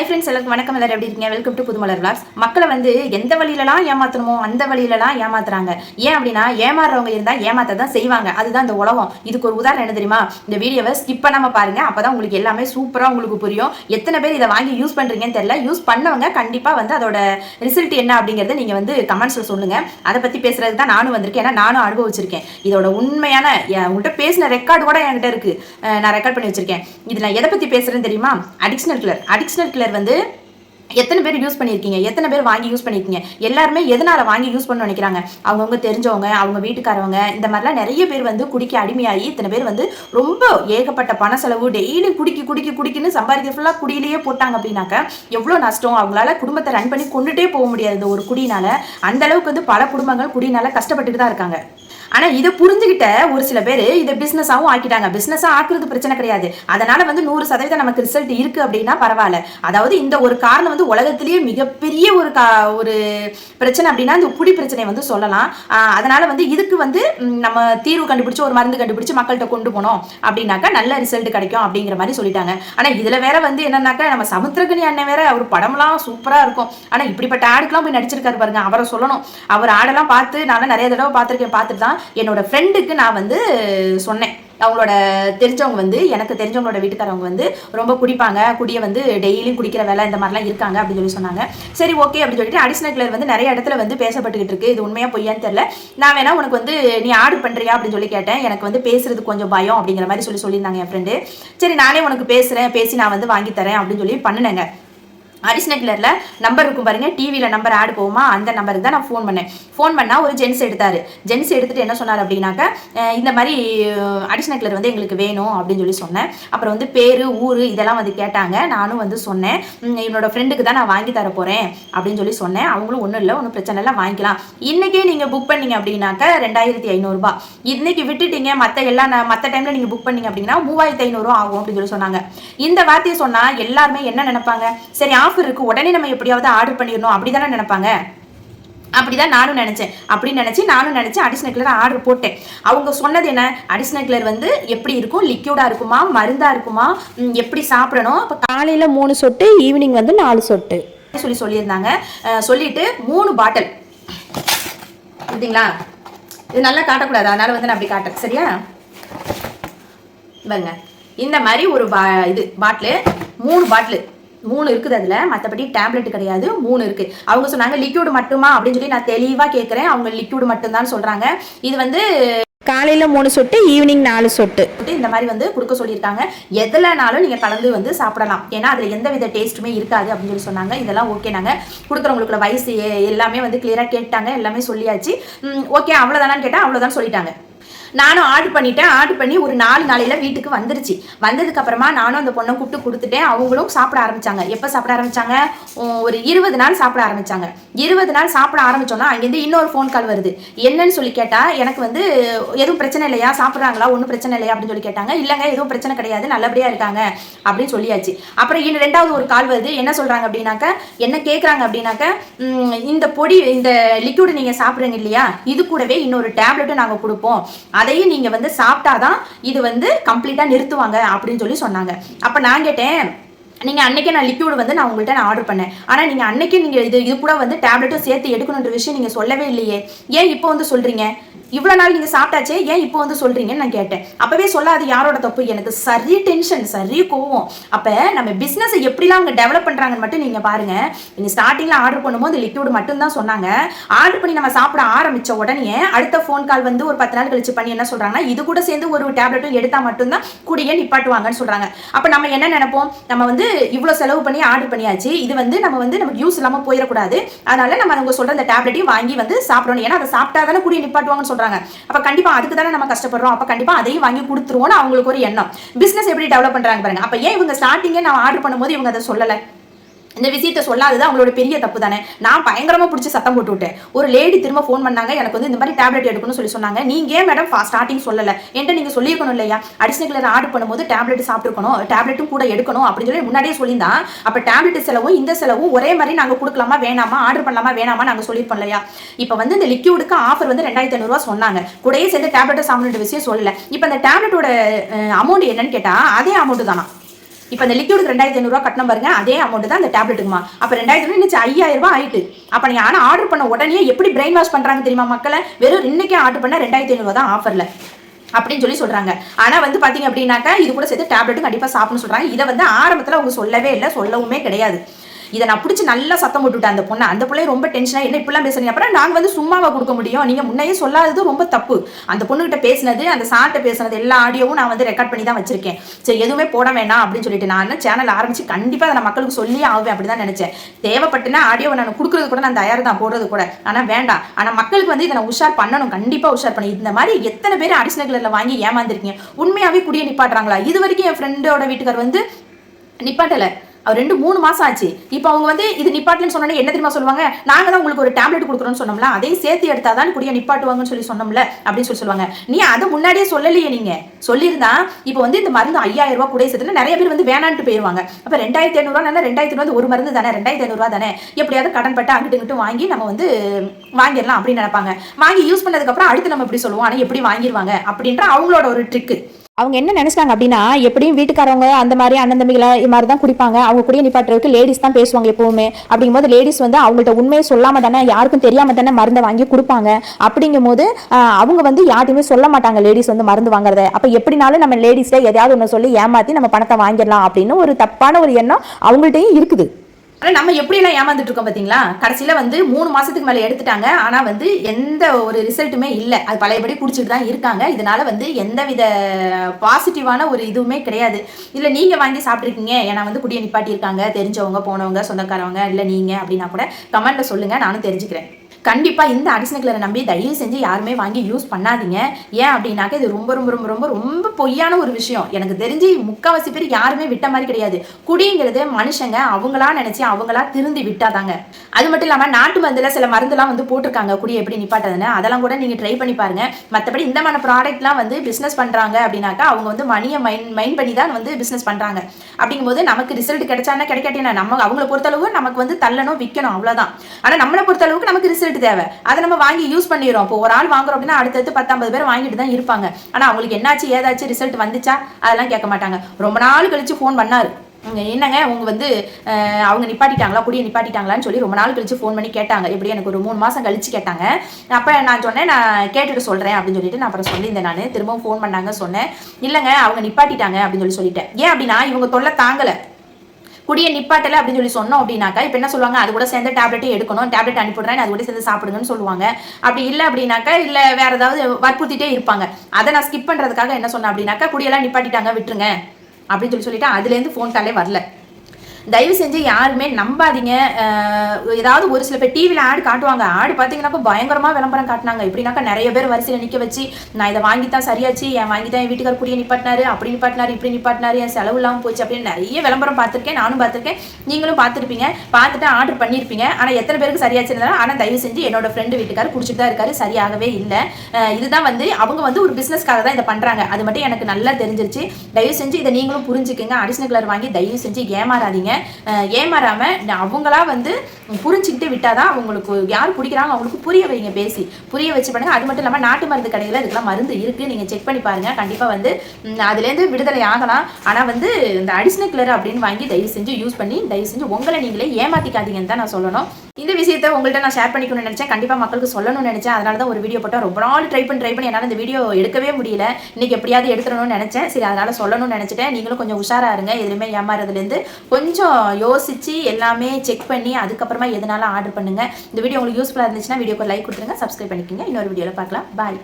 Hi friends எல்லாருக்கும் வணக்கம். எல்லாரும் எப்படி இருக்கீங்க? வெல்கம் டு புதுமலர் விளாக்ஸ் மக்களை வந்து எந்த வழியிலலாம் ஏமாத்தணுமோ அந்த வழியிலலாம் ஏமாத்துறாங்க. ஏன் அப்படின்னா ஏமாறுறவங்க இருந்தால் ஏமாத்த தான் செய்வாங்க. அதுதான் இந்த உலகம். இதுக்கு ஒரு உதாரணம் என்ன தெரியுமா? இந்த வீடியோவை ஸ்கிப் பாருங்கள் பாருங்க. அப்பதான் உங்களுக்கு எல்லாமே சூப்பராக உங்களுக்கு புரியும். எத்தனை பேர் இதை வாங்கி யூஸ் பண்ணுறீங்கன்னு தெரியல. யூஸ் பண்ணவங்க கண்டிப்பாக வந்து அதோட ரிசல்ட் என்ன அப்படிங்கிறத நீங்கள் வந்து கமெண்ட்ஸில் சொல்லுங்க. அதை பற்றி பேசுறது தான் நானும் வந்திருக்கேன். ஏன்னா நானும் அனுபவிச்சிருக்கேன். இதோட உண்மையான உங்கள்கிட்ட பேசின ரெக்கார்டு கூட என்கிட்ட இருக்குது நான் ரெக்கார்ட் பண்ணி வச்சிருக்கேன். இதில் நான் எதை பற்றி பேசுகிறேன்னு தெரியுமா? அடிக்ஷனல் கிளர் அடிக்ஷனல் கிளர் வந்து எத்தனை பேர் யூஸ் பண்ணியிருக்கீங்க? எத்தனை பேர் வாங்கி யூஸ் பண்ணியிருக்கீங்க? எல்லாருமே எதனால வாங்கி யூஸ் பண்ண நினைக்கிறாங்க? அவங்கவுங்க தெரிஞ்சவங்க அவங்க வீட்டுக்காரவங்க இந்த மாதிரிலாம் நிறைய பேர் வந்து குடிக்க அடிமையாகி இத்தனை பேர் வந்து ரொம்ப ஏகப்பட்ட பண செலவு டெய்லி குடிக்கி குடிக்கி குடிக்கின்னு சம்பாதிக்க ஃபுல்லாக குடியிலேயே போட்டாங்க அப்படின்னாக்க எவ்வளோ நஷ்டம்? அவங்களால குடும்பத்தை ரன் பண்ணி கொண்டுட்டே போக முடியாது. இந்த ஒரு குடினால அந்த அளவுக்கு வந்து பல குடும்பங்கள் குடினால கஷ்டப்பட்டுட்டு தான் இருக்காங்க. ஆனால் இதை புரிஞ்சுக்கிட்ட ஒரு சில பேர் இதை பிஸ்னஸாகவும் ஆக்கிட்டாங்க. பிஸ்னஸாக ஆக்குறது பிரச்சனை கிடையாது. அதனால வந்து நூறு சதவீதம் நமக்கு ரிசல்ட் இருக்குது அப்படின்னா பரவாயில்ல. அதாவது இந்த ஒரு காரணம் வந்து உலகத்திலேயே மிகப்பெரிய ஒரு கா ஒரு பிரச்சனை அப்படின்னா இந்த குடி பிரச்சனை வந்து சொல்லலாம். அதனால் அதனால வந்து இதுக்கு வந்து நம்ம தீர்வு கண்டுபிடிச்சு ஒரு மருந்து கண்டுபிடிச்சு மக்கள்கிட்ட கொண்டு போனோம் அப்படின்னாக்கா நல்ல ரிசல்ட் கிடைக்கும் அப்படிங்கிற மாதிரி சொல்லிட்டாங்க. ஆனால் இதில் வேற வந்து என்னன்னாக்கா நம்ம சமுத்திரகனி அண்ணன் வேற அவர் படம்லாம் சூப்பராக இருக்கும். ஆனால் இப்படிப்பட்ட ஆடுக்கெல்லாம் போய் நடிச்சிருக்காரு பாருங்க. அவரை சொல்லணும். அவர் ஆடெல்லாம் பார்த்து நான் நிறைய தடவை பார்த்துருக்கேன் பார்த்துட்டு தான் என்னோட ஃப்ரெண்டுக்கு நான் வந்து சொன்னேன். அவங்களோட தெரிஞ்சவங்க வந்து எனக்கு தெரிஞ்சவங்களோட வீட்டுக்காரவங்க வந்து ரொம்ப குடிப்பாங்க. குடியை வந்து டெய்லியும் குடிக்கிற வேலை இந்த மாதிரிலாம் இருக்காங்க அப்படின்னு சொல்லி சொன்னாங்க. சரி ஓகே அப்படின்னு சொல்லிட்டு அடிஷனல் கிளர் வந்து நிறைய இடத்துல வந்து பேசப்பட்டுக்கிட்டு இருக்கு. இது உண்மையா பொய்யான்னு தெரியல. நான் வேணா உனக்கு வந்து நீ ஆர்டர் பண்றியா அப்படின்னு சொல்லி கேட்டேன். எனக்கு வந்து பேசுறது கொஞ்சம் பயம் அப்படிங்கிற மாதிரி சொல்லி சொல்லியிருந்தாங்க என் ஃப்ரெண்டு சரி நானே உனக்கு பேசுறேன். பேசி நான் வந்து வாங்கி தரேன் அப்படின்னு சொல்லி பண்ணினேங்க. அடிஷனல் கிளரில் நம்பர் இருக்கும் பாருங்கள் டிவியில் நம்பர் ஆட் போகுமா? அந்த நம்பருக்கு தான் நான் ஃபோன் பண்ணேன். ஃபோன் பண்ணால் ஒரு ஜென்ஸ் எடுத்தார். ஜென்ஸ் எடுத்துகிட்டு என்ன சொன்னார் அப்படின்னாக்க இந்த மாதிரி அடிஷனல் கிளர் வந்து எங்களுக்கு வேணும் அப்படின்னு சொல்லி சொன்னேன். அப்புறம் வந்து பேர் ஊர் இதெல்லாம் வந்து கேட்டாங்க. நானும் வந்து சொன்னேன் என்னோடய என்னோட ஃப்ரெண்டுக்கு தான் நான் வாங்கி தர போகிறேன் அப்படின்னு சொல்லி சொன்னேன். அவங்களும் ஒன்றும் இல்லை ஒன்றும் பிரச்சனை இல்லை வாங்கிக்கலாம். இன்றைக்கே நீங்கள் புக் பண்ணீங்க அப்படின்னாக்க ரெண்டாயிரத்தி ஐநூறுரூபா இன்றைக்கி விட்டுட்டீங்க. மற்ற எல்லா மற்ற டைமில் நீங்கள் புக் பண்ணீங்க அப்படின்னா மூவாயிரத்தி ஐநூறுரூவா ஆகும் அப்படின்னு சொல்லி சொன்னாங்க. இந்த வார்த்தையை சொன்னால் எல்லாருமே என்ன நினைப்பாங்க? சரி ஆஃபர் இருக்குது உடனே நம்ம எப்படியாவது ஆர்டர் பண்ணிடணும் அப்படி தானே நினைப்பாங்க? அப்படிதான் நானும் நினச்சேன். அப்படி நினச்சி நானும் நினச்சி அடிஷனல் கிளர் ஆர்டர் போட்டேன். அவங்க சொன்னது என்ன? அடிஷனல் கிளர் வந்து எப்படி இருக்கும்? லிக்யூடாக இருக்குமா? மருந்தாக இருக்குமா? எப்படி சாப்பிடணும்? இப்போ காலையில் மூணு சொட்டு ஈவினிங் வந்து நாலு சொட்டு. சொல்லி சொல்லியிருந்தாங்க. சொல்லிட்டு மூணு பாட்டில் புரியுதுங்களா? இது நல்லா காட்டக்கூடாது. அதனால வந்து நான் அப்படி காட்டுறேன் சரியா? பாருங்க. இந்த மாதிரி ஒரு பா இது பாட்டிலு மூணு பாட்டிலு மூணு இருக்குது அதில். மற்றபடி டேப்லெட் கிடையாது. மூணு இருக்குது அவங்க சொன்னாங்க லிக்யூடு மட்டுமா? அப்படின்னு சொல்லி நான் தெளிவாக கேட்குறேன் அவங்க லிக்யூடு மட்டும்தான் சொல்கிறாங்க இது வந்து காலையில் மூணு சொட்டு ஈவினிங் நாலு சொட்டு. இந்த மாதிரி வந்து கொடுக்க சொல்லியிருக்காங்க. எதுலனாலும் நீங்கள் கலந்து வந்து சாப்பிடலாம். ஏன்னா அதில் எந்த வித டேஸ்ட்டுமே இருக்காது அப்படின்னு சொல்லி சொன்னாங்க. இதெல்லாம் ஓகே நாங்கள் கொடுக்குறவங்களுக்குள்ள வயசு எல்லாமே வந்து கிளியராக கேட்டாங்க. எல்லாமே சொல்லியாச்சு. ஓகே அவ்வளோதானான்னு கேட்டால் அவ்வளோதான் சொல்லிட்டாங்க. நானும் ஆர்டர் பண்ணிட்டேன். ஆர்டர் பண்ணி ஒரு நாலு நாளையில் வீட்டுக்கு வந்துருச்சு. வந்ததுக்கப்புறமா நானும் அந்த பொண்ணை கூப்பிட்டு கொடுத்துட்டேன். அவங்களும் சாப்பிட ஆரம்பிச்சாங்க. எப்போ சாப்பிட ஆரம்பித்தாங்க ஒரு இருபது நாள் சாப்பிட ஆரம்பிச்சாங்க. இருபது நாள் சாப்பிட ஆரம்பிச்சோன்னா அங்கேருந்து இன்னொரு ஃபோன் கால் வருது. என்னன்னு சொல்லி கேட்டால் எனக்கு வந்து எதுவும் பிரச்சனை இல்லையா? சாப்பிட்றாங்களா? ஒன்றும் பிரச்சனை இல்லையா? அப்படின்னு சொல்லி கேட்டாங்க. இல்லைங்க எதுவும் பிரச்சனை கிடையாது. நல்லபடியாக இருக்காங்க. அப்படின்னு சொல்லியாச்சு. அப்புறம் இன்னும் ரெண்டாவது ஒரு கால் வருது. என்ன சொல்கிறாங்க அப்படின்னாக்க என்ன கேட்குறாங்க அப்படின்னாக்க இந்த பொடி இந்த லிக்யூடு நீங்கள் சாப்பிட்றீங்க இல்லையா? இது கூடவே இன்னொரு டேப்லெட்டும் நாங்கள் கொடுப்போம். அதையும் நீங்க வந்து சாப்பிட்டாதான் இது வந்து கம்ப்ளீட்டா நிறுத்துவாங்க அப்படின்னு சொல்லி சொன்னாங்க. அப்ப நான் கேட்டேன் நீங்கள் அன்றைக்கே நான் லிக்யூட் வந்து நான் உங்கள்கிட்ட நான் ஆர்டர் பண்ணேன். ஆனால் நீங்கள் அன்றைக்கே நீங்கள் இது இது கூட வந்து டேப்லெட்டும் சேர்த்து எடுக்கணுன்ற விஷயம் நீங்கள் சொல்லவே இல்லையே. ஏன் இப்போ வந்து சொல்கிறீங்க இவ்வளோ நாள் நீங்கள் சாப்பிட்டாச்சே ஏன் இப்போ வந்து சொல்கிறீங்கன்னு நான் கேட்டேன். அப்பவே சொல்லாது யாரோட தப்பு எனக்கு சரி டென்ஷன் சரி கோவம். அப்போ நம்ம பிஸ்னஸை எப்படிலாம் அவங்க டெவலப் பண்ணுறாங்கன்னு மட்டும் நீங்கள் பாருங்கள் நீங்கள் ஸ்டார்டிங்கில் ஆர்டர் பண்ணும்போது லிக்யூடு மட்டும் தான் சொன்னாங்க. ஆர்டர் பண்ணி நம்ம சாப்பிட ஆரம்பிச்ச உடனே அடுத்த ஃபோன் கால் வந்து ஒரு பத்து நாள் கழிச்சு பண்ணி என்ன சொல்றாங்கன்னா இது கூட சேர்ந்து ஒரு டேப்லெட்டும் எடுத்தால் மட்டும்தான் கூடிய நிப்பாட்டுவாங்கன்னு சொல்கிறாங்க அப்போ நம்ம என்ன நினைப்போம்? நம்ம வந்து இவ்வளோ செலவு பண்ணி ஆர்டர் பண்ணியாச்சு. இது வந்து நம்ம வந்து நமக்கு யூஸ் இல்லாமல் போயிடக்கூடாது. அதனால நம்ம அவங்க சொல்கிற அந்த டேப்லெட்டையும் வாங்கி வந்து சாப்பிடணும். ஏன்னா அதை சாப்பிட்டா தானே கூடிய நிப்பாட்டுவாங்கன்னு சொல்றாங்க. அப்ப கண்டிப்பா அதுக்கு தானே நம்ம கஷ்டப்படுறோம். அப்ப கண்டிப்பா அதையும் வாங்கி கொடுத்துருவோம்னு அவங்களுக்கு ஒரு எண்ணம். பிசினஸ் எப்படி டெவலப் பண்றாங்க பாருங்க. அப்ப ஏன் இவங்க ஸ்டார்டிங்கே நான் ஆர்டர் பண்ணும்போது இவங்க அதை சொல்லலை? இந்த விஷயத்த சொல்லாதது அவங்களோட பெரிய தப்பு தானே? நான் பயங்கரமா பிடிச்சி சத்தம் போட்டு விட்டேன். ஒரு லேடி திரும்ப ஃபோன் பண்ணாங்க எனக்கு வந்து இந்த மாதிரி டேப்லெட் எடுக்கணும்னு சொல்லி சொன்னாங்க. நீங்க ஏன் மேடம் ஸ்டார்டிங் சொல்லல? என்கிட்ட நீங்க சொல்லியிருக்கணும் இல்லையா? அடிஷனல் கிளர் ஆர்டர் பண்ணும்போது டேப்லெட் சாப்பிட்டுருக்கணும் டேப்லெட்டும் கூட எடுக்கணும் அப்படின்னு சொல்லி முன்னாடியே சொல்லியிருந்தான். அப்ப டேப்லெட் செலவும் இந்த செலவும் ஒரே மாதிரி நாங்க கொடுக்கலாமா வேணாமா ஆர்டர் பண்ணலாமா வேணாமா நாங்க சொல்லியிருப்போம் இல்லையா? இப்போ வந்து இந்த லிக்யூடுக்கு ஆஃபர் வந்து ரெண்டாயிரத்தி ஐநூறுரூவா சொன்னாங்க. கூடயே சேர்ந்து டேப்லெட்டை சாப்பிடுற விஷயம் சொல்லல. இப்போ அந்த டேப்லெட்டோட அமௌண்ட் என்னன்னு கேட்டா அதே அமௌண்ட் தானா? இப்போ இந்த லிக்யூடு ரெண்டாயிரத்தி ஐநூறுரூவா கட்டணம் பாருங்க அதே அமௌண்ட் தான் அந்த டேப்லெட்டுக்குமா அப்போ ரெண்டாயிரத்தி ஐநூறு ஐயாயிரம் ரூபாய் ஆயிட்டு. அப்போ நீங்கள் ஆனால் ஆர்டர் பண்ண உடனே எப்படி பிரெயின் வாஷ் பண்ணுறாங்க தெரியுமா மக்களை? வெறும் இன்னைக்கே ஆர்டர் பண்ண ரெண்டாயிரத்தி ஐநூறுரூவா தான் ஆஃபரில் அப்படின்னு சொல்லி சொல்றாங்க. ஆனா வந்து பாத்தீங்க அப்படின்னாக்கா இது கூட சேர்த்து டேப்லெட்டும் கண்டிப்பா சாப்பிடணும்னு சொல்றாங்க. இதை வந்து ஆரம்பத்துல அவங்க சொல்லவே இல்லை சொல்லவுமே கிடையாது. இதை நான் பிடிச்சி நல்லா சத்தம் போட்டுவிட்டேன் அந்த பொண்ணை. அந்த பிள்ளை ரொம்ப டென்ஷனாக என்ன இப்படிலாம் பேசுறீங்க அப்புறம் நாங்கள் வந்து சும்மாவை கொடுக்க முடியும். நீங்கள் முன்னையே சொல்லாதது ரொம்ப தப்பு. அந்த பொண்ணுகிட்ட பேசினது அந்த சார்ட்ட பேசினது எல்லா ஆடியோவும் நான் வந்து ரெக்கார்ட் பண்ணி தான் வச்சிருக்கேன். சரி எதுவுமே போட வேணாம் அப்படின்னு சொல்லிட்டு நான் சேனல் ஆரம்பிச்சு கண்டிப்பாக அதை நான் மக்களுக்கு சொல்லி ஆகுவேன் அப்படி தான் நினச்சேன். தேவைப்பட்டுனா ஆடியோவை நான் கொடுக்குறது கூட நான் தயார் தான் போடுறது கூட. ஆனால் வேண்டாம். ஆனால் மக்களுக்கு வந்து இதை நான் உஷார் பண்ணணும் கண்டிப்பாக உஷார் பண்ணி இந்த மாதிரி எத்தனை பேர் அடிஷனல் கலரில் வாங்கி ஏமாந்துருக்கீங்க? உண்மையாகவே குடியை நிப்பாட்டுறாங்களா? இது வரைக்கும் என் ஃப்ரெண்டோட வீட்டுக்கார் வந்து நிப்பாட்டலை. ரெண்டு மூணு மாசம் ஆச்சு. இப்போ அவங்க வந்து இது நிப்பாட்டலன்னு சொன்னோன்னே என்ன தெரியுமா சொல்லுவாங்க? நாங்க தான் உங்களுக்கு ஒரு டேப்லெட் கொடுக்குறோம்னு சொன்னோம்ல அதையும் சேர்த்து எடுத்தாதான் குடிய நிப்பாட்டுவாங்கன்னு சொல்லி சொன்னோம்ல அப்படின்னு சொல்லி சொல்லுவாங்க. நீ அதை முன்னாடியே சொல்லலையே நீங்க. சொல்லியிருந்தா இப்போ வந்து இந்த மருந்து ஐயாயிரம் ரூபாய் கூட சேர்த்துல நிறைய பேர் வந்து வேணான்ட்டு போயிருவாங்க. அப்ப ரெண்டாயிரத்தி ஐநூறுவா ரெண்டாயிரத்தி வந்து ஒரு மருந்து தானே ரெண்டாயிரத்தி ஐநூறுவா தானே? எப்படியாவது கடன் பட்டு அங்கிட்டு இங்கிட்டு வாங்கி நம்ம வந்து வாங்கிடலாம் அப்படின்னு நினைப்பாங்க. வாங்கி யூஸ் பண்ணதுக்கு அப்புறம் அடுத்து நம்ம இப்படி சொல்லுவோம் ஆனா எப்படி வாங்கிடுவாங்க அப்படின்ற அவங்களோட ஒரு ட்ரிக்கு அவங்க என்ன நினச்சாங்க அப்படின்னா எப்படியும் வீட்டுக்காரவங்க அந்த மாதிரி அண்ணன் தம்பிகளை இது மாதிரி தான் குடிப்பாங்க அவங்க குடிய நிப்பாட்டுறதுக்கு லேடிஸ் தான் பேசுவாங்க எப்பவுமே. அப்படிங்கும்போது லேடிஸ் வந்து அவங்கள்ட்ட உண்மையை சொல்லாம தானே யாருக்கும் தெரியாம தானே மருந்தை வாங்கி கொடுப்பாங்க. அப்படிங்கும்போது போது அவங்க வந்து யார்ட்டையுமே சொல்ல மாட்டாங்க லேடிஸ் வந்து மருந்து வாங்குறத. அப்போ எப்படினாலும் நம்ம லேடிஸ்ல எதையாவது ஒன்று சொல்லி ஏமாத்தி நம்ம பணத்தை வாங்கிடலாம் அப்படின்னு ஒரு தப்பான ஒரு எண்ணம் அவங்கள்ட்டையும் இருக்குது. ஆனால் நம்ம எப்படியெல்லாம் ஏமாந்துட்டு இருக்கோம் பாத்தீங்களா? கடைசியில் வந்து மூணு மாதத்துக்கு மேலே எடுத்துட்டாங்க. ஆனால் வந்து எந்த ஒரு ரிசல்ட்டுமே இல்லை. அது பழையபடி குடிச்சிட்டு தான் இருக்காங்க. இதனால வந்து எந்தவித பாசிட்டிவான ஒரு இதுவுமே கிடையாது. இல்லை நீங்கள் வாங்கி சாப்பிட்ருக்கீங்க ஏன்னா வந்து குடியை நிப்பாட்டியிருக்காங்க. தெரிஞ்சவங்க போனவங்க சொந்தக்காரவங்க இல்லை நீங்கள் அப்படின்னா கூட கமெண்ட்டில் சொல்லுங்கள் நானும் தெரிஞ்சுக்கிறேன். கண்டிப்பா இந்த அடிஷனல் கலரை நம்பி தயவு செஞ்சு யாருமே வாங்கி யூஸ் பண்ணாதீங்க. ஏன் அப்படின்னாக்க இது ரொம்ப ரொம்ப ரொம்ப ரொம்ப ரொம்ப பொய்யான ஒரு விஷயம். எனக்கு தெரிஞ்சு முக்காவாசி பேர் யாருமே விட்ட மாதிரி கிடையாது. குடிங்கிறது மனுஷங்க அவங்களா நினைச்சு அவங்களா திருந்தி விட்டாதாங்க. அது மட்டும் இல்லாம நாட்டு மருந்துல சில மருந்துலாம் வந்து போட்டிருக்காங்க. குடி எப்படி நிப்பாட்டதுன்னு அதெல்லாம் கூட நீங்க ட்ரை பண்ணி பாருங்க. மற்றபடி இந்த மாதிரி ப்ராடக்ட்லாம் வந்து பிசினஸ் பண்றாங்க அப்படின்னாக்கா அவங்க வந்து மணியை மைண்ட் மைண்ட் பண்ணி தான் வந்து பிசினஸ் பண்றாங்க. அப்படிங்கும்போது நமக்கு ரிசல்ட் கிடைச்சானா கிடைக்காட்டினா நம்ம அவங்கள பொறுத்தளவு நமக்கு வந்து தள்ளணும் விற்கணும் அவ்வளவுதான். ஆனா நம்மளை பொறுத்தளவுக்கு நமக்கு ரிசல்ட் தேவை. அதை நம்ம வாங்கி யூஸ் பண்ணிடுறோம். இப்போ ஒரு ஆள் வாங்குறோம் அப்படின்னா அடுத்தடுத்து பத்தம்பது பேர் வாங்கிட்டு தான் இருப்பாங்க. ஆனால் அவங்களுக்கு என்னாச்சு ஏதாச்சும் ரிசல்ட் வந்துச்சா? அதெல்லாம் கேட்க மாட்டாங்க. ரொம்ப நாள் கழிச்சு ஃபோன் பண்ணாரு. என்னங்க? அவங்க வந்து அவங்க நிப்பாட்டிட்டாங்களா? குடியை நிப்பாட்டிட்டாங்களான்னு சொல்லி ரொம்ப நாள் கழிச்சு ஃபோன் பண்ணி கேட்டாங்க. எப்படி எனக்கு ஒரு மூணு மாதம் கழிச்சு கேட்டாங்க. அப்போ நான் சொன்னேன் நான் கேட்டுட்டு சொல்கிறேன் அப்படின்னு சொல்லிட்டு நான் அப்புறம் சொல்லியிருந்தேன் நான். திரும்பவும் ஃபோன் பண்ணாங்க சொன்னேன். இல்லைங்க அவங்க நிப்பாட்டிட்டாங்க அப்படின்னு சொல்லி சொல்லிட்டேன். ஏன் அப்படின்னா இவங்க தொல்லை தாங்கலை. குடியை நிப்பாட்டல அப்படின்னு சொல்லி சொன்னோம் அப்படின்னாக்கா இப்போ என்ன சொல்லுவாங்க? அது கூட சேர்ந்து டேப்லெட்டே எடுக்கணும். டேப்லெட் அனுப்பிடுறேன் அது கூட சேர்ந்து சாப்பிடுங்கன்னு சொல்லுவாங்க. அப்படி இல்லை அப்படின்னாக்கா இல்லை வேற ஏதாவது வற்புறுத்திட்டே இருப்பாங்க. அதை நான் ஸ்கிப் பண்ணுறதுக்காக என்ன சொன்னேன் அப்படின்னாக்கா குடியெல்லாம் நிப்பாட்டிட்டாங்க விட்டுருங்க. அப்படின்னு சொல்லி சொல்லிட்டு அதுலேருந்து ஃபோன் காலே வரல. தயவு செஞ்சு யாருமே நம்பாதீங்க. ஏதாவது ஒரு சில பேர் டிவியில் ஆடு காட்டுவாங்க. ஆடு பார்த்தீங்கன்னாக்கா பயங்கரமாக விளம்பரம் காட்டினாங்க. இப்படின்னாக்கா நிறைய பேர் வரிசையில் நிற்க வச்சு நான் இதை வாங்கி தான் சரியாச்சு. என் வாங்கி தான் என் வீட்டுக்கார் குடியை நிப்பாட்டினாரு. அப்படி நிப்பாட்டினாரு இப்படி நிப்பாட்டினாரு. என் செலவு இல்லாமல் போச்சு. அப்படின்னு நிறைய விளம்பரம் பார்த்துருக்கேன். நானும் பார்த்துருக்கேன். நீங்களும் பார்த்துருப்பீங்க. பார்த்துட்டு ஆர்டர் பண்ணியிருப்பீங்க. ஆனால் எத்தனை பேருக்கு சரியாச்சு இருந்தாலும் ஆனால் தயவு செஞ்சு என்னோட ஃப்ரெண்டு வீட்டுக்கார் குடிச்சிட்டு தான் இருக்காரு. சரியாகவே இல்லை. இதுதான் வந்து அவங்க வந்து ஒரு பிஸ்னஸ்க்காக தான் இதை பண்ணுறாங்க அது மட்டும் எனக்கு நல்லா தெரிஞ்சிருச்சு. தயவு செஞ்சு இதை நீங்களும் புரிஞ்சுக்கங்க. அடிஷனல் கலர் வாங்கி தயவு செஞ்சு ஏமாறாதீங்க. அஹ் ஏமாறாம அவங்களா வந்து புரிஞ்சுக்கிட்டு விட்டாதான் அவங்களுக்கு யார் பிடிக்கிறாங்க அவங்களுக்கு புரிய வைங்க பேசி. புரிய வச்சு பண்ணுங்க. அது மட்டும் இல்லாமல் நாட்டு மருந்து கடையில் இதுக்கெல்லாம் மருந்து இருக்கு. நீங்க செக் பண்ணி பாருங்க. கண்டிப்பா வந்து அதுலேருந்து விடுதலை ஆகலாம். ஆனா வந்து இந்த அடிஷனல் கிளர் அப்படின்னு வாங்கி தயவு செஞ்சு யூஸ் பண்ணி தயவு செஞ்சு உங்களை நீங்களே ஏமாத்திக்காதீங்கன்னு தான் நான் சொல்லணும். இந்த விஷயத்தை உங்கள்கிட்ட நான் ஷேர் பண்ணிக்கணும்னு நினைச்சேன். கண்டிப்பாக மக்களுக்கு சொல்லணும்னு நினைச்சேன். அதனால தான் ஒரு வீடியோ போட்டால் ரொம்ப நாள் ட்ரை பண்ணி ட்ரை பண்ணி என்னால் இந்த வீடியோ எடுக்கவே முடியல. இன்னைக்கு எப்படியாவது எடுத்துடணும்னு நினைச்சேன். சரி அதனால சொல்லணும்னு நினச்சிட்டேன். நீங்களும் கொஞ்சம் உஷாரா இருங்க. எதுவுமே ஏமாறதுலேருந்து கொஞ்சம் யோசிச்சு எல்லாமே செக் பண்ணி அதுக்கப்புறமா எதனால ஆர்டர் பண்ணுங்க. இந்த வீடியோ உங்களுக்கு யூஸ்ஃபுல்லாக இருந்துச்சுன்னா வீடியோக்கு லைக் கொடுத்துருங்க சப்ஸ்கிரைப் பண்ணிக்கோங்க. இன்னொரு வீடியோவில் பார்க்கலாம். பாய்